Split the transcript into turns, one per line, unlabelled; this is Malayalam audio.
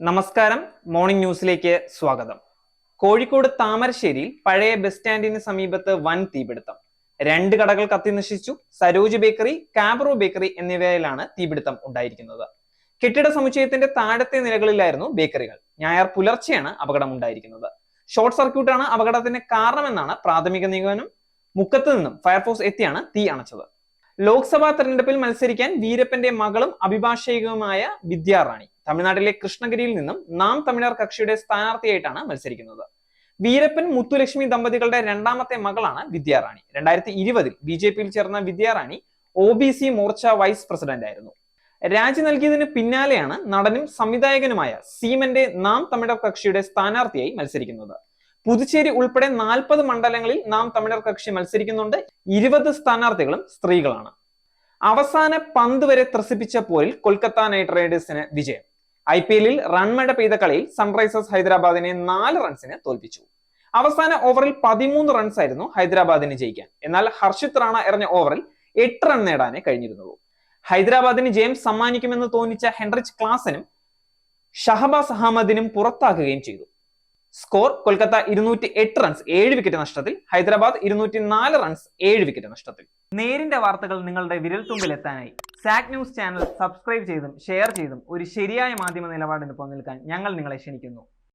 നമസ്കാരം. മോർണിംഗ് ന്യൂസിലേക്ക് സ്വാഗതം. കോഴിക്കോട് താമരശ്ശേരിയിൽ പഴയ ബസ് സ്റ്റാൻഡിന് സമീപത്ത് വൻ തീപിടുത്തം. രണ്ട് കടകൾ കത്തി നശിച്ചു. സരോജ് ബേക്കറി കാബ്രോ ബേക്കറി എന്നിവയിലാണ് തീപിടുത്തം ഉണ്ടായിരിക്കുന്നത്. കെട്ടിട സമുച്ചയത്തിന്റെ താഴത്തെ നിലകളിലായിരുന്നു ബേക്കറികൾ. ഞായർ പുലർച്ചെയാണ് അപകടം ഉണ്ടായിരിക്കുന്നത് ഷോർട്ട് സർക്യൂട്ടാണ് അപകടത്തിന് കാരണമെന്നാണ് പ്രാഥമിക നിഗമനം. മുക്കത്ത് നിന്നും ഫയർഫോഴ്സ് എത്തിയാണ് തീ അണച്ചത്. ലോക്സഭാ തെരഞ്ഞെടുപ്പിൽ മത്സരിക്കാൻ വീരപ്പന്റെ മകളും അഭിഭാഷകയുമായ വിദ്യാറാണി. തമിഴ്നാട്ടിലെ കൃഷ്ണഗിരിയിൽ നിന്നും നാം തമിഴർ കക്ഷിയുടെ സ്ഥാനാർത്ഥിയായിട്ടാണ് മത്സരിക്കുന്നത്. വീരപ്പൻ മുത്തുലക്ഷ്മി ദമ്പതികളുടെ രണ്ടാമത്തെ മകളാണ് വിദ്യാറാണി. രണ്ടായിരത്തി ഇരുപതിൽ ബി ജെ പിയിൽ ചേർന്ന Vidyarani O B C Morcha vice president ആയിരുന്നു രാജി നൽകിയതിന് പിന്നാലെയാണ് നടനും സംവിധായകനുമായ സീമന്റെ നാം തമിഴർ കക്ഷിയുടെ സ്ഥാനാർത്ഥിയായി മത്സരിക്കുന്നത്. പുതുച്ചേരി ഉൾപ്പെടെ നാൽപ്പത് മണ്ഡലങ്ങളിൽ നാം തമിഴർ കക്ഷി മത്സരിക്കുന്നുണ്ട്. ഇരുപത് സ്ഥാനാർത്ഥികളും സ്ത്രീകളാണ്. അവസാന പന്ത് വരെ ത്രസിപ്പിച്ച പോരിൽ കൊൽക്കത്ത നൈറ്റ് റൈഡേഴ്സിന് വിജയം. ഐ പി എല്ലിൽ റൺമഴ പെയ്ത കളിയിൽ സൺറൈസേഴ്സ് ഹൈദരാബാദിനെ നാല് റൺസിന് തോൽപ്പിച്ചു. അവസാന ഓവറിൽ പതിമൂന്ന് റൺസ് ആയിരുന്നു ഹൈദരാബാദിന് ജയിക്കാൻ. എന്നാൽ ഹർഷിത് റാണ എറിഞ്ഞ ഓവറിൽ എട്ട് റൺ നേടാനേ കഴിഞ്ഞിരുന്നുള്ളൂ. ഹൈദരാബാദിന് ജയം സമ്മാനിക്കുമെന്ന് തോന്നിച്ച ഹെൻറിച്ച് ക്ലാസനും ഷഹബാസ് അഹമ്മദിനും പുറത്താക്കുകയും ചെയ്തു. സ്കോർ കൊൽക്കത്ത ഇരുന്നൂറ്റി എട്ട് റൺസ് ഏഴ് വിക്കറ്റ് നഷ്ടത്തിൽ. ഹൈദരാബാദ് ഇരുന്നൂറ്റി നാല് റൺസ് ഏഴ് വിക്കറ്റ് നഷ്ടത്തിൽ. നേരിന്റെ വാർത്തകൾ നിങ്ങളുടെ വിരൽ തുമ്പിൽ എത്താനായി. സാക് ന്യൂസ് ചാനൽ സബ്സ്ക്രൈബ് ചെയ്തും ഷെയർ ചെയ്തും ഒരു ശരിയായ മാധ്യമ നിലപാടിന് പോകാൻ ഞങ്ങൾ നിങ്ങളെ ക്ഷണിക്കുന്നു.